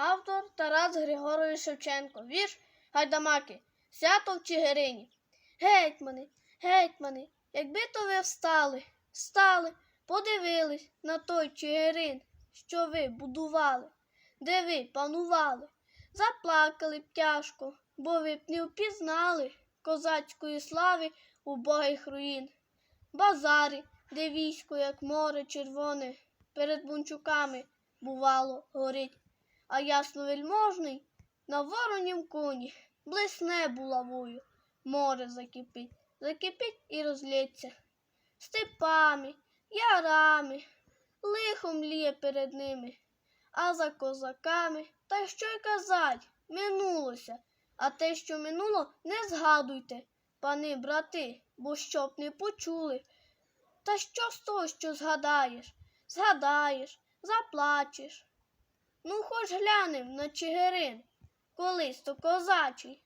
Автор Тарас Григорович Шевченко. Вірш Гайдамаки. Свято в Чигирині. Гетьмани, гетьмани, якби то ви встали, встали, подивились на той Чигирин, що ви будували, де ви панували. Заплакали б тяжко, бо ви б не впізнали козацької слави убогих руїн. Базари, де військо, як море червоне, перед бунчуками, бувало, горить, а ясновельможний на воронім коні блисне булавою, море закипить, закипить і розлється. Степами, ярами, лихом ліє перед ними, а за козаками, та що й казать, минулося, а те, що минуло, не згадуйте, пани брати, бо щоб не почули. Та що з того, що згадаєш? Згадаєш, заплачеш. Ну, хоч глянем на Чигирин, колись то козачий.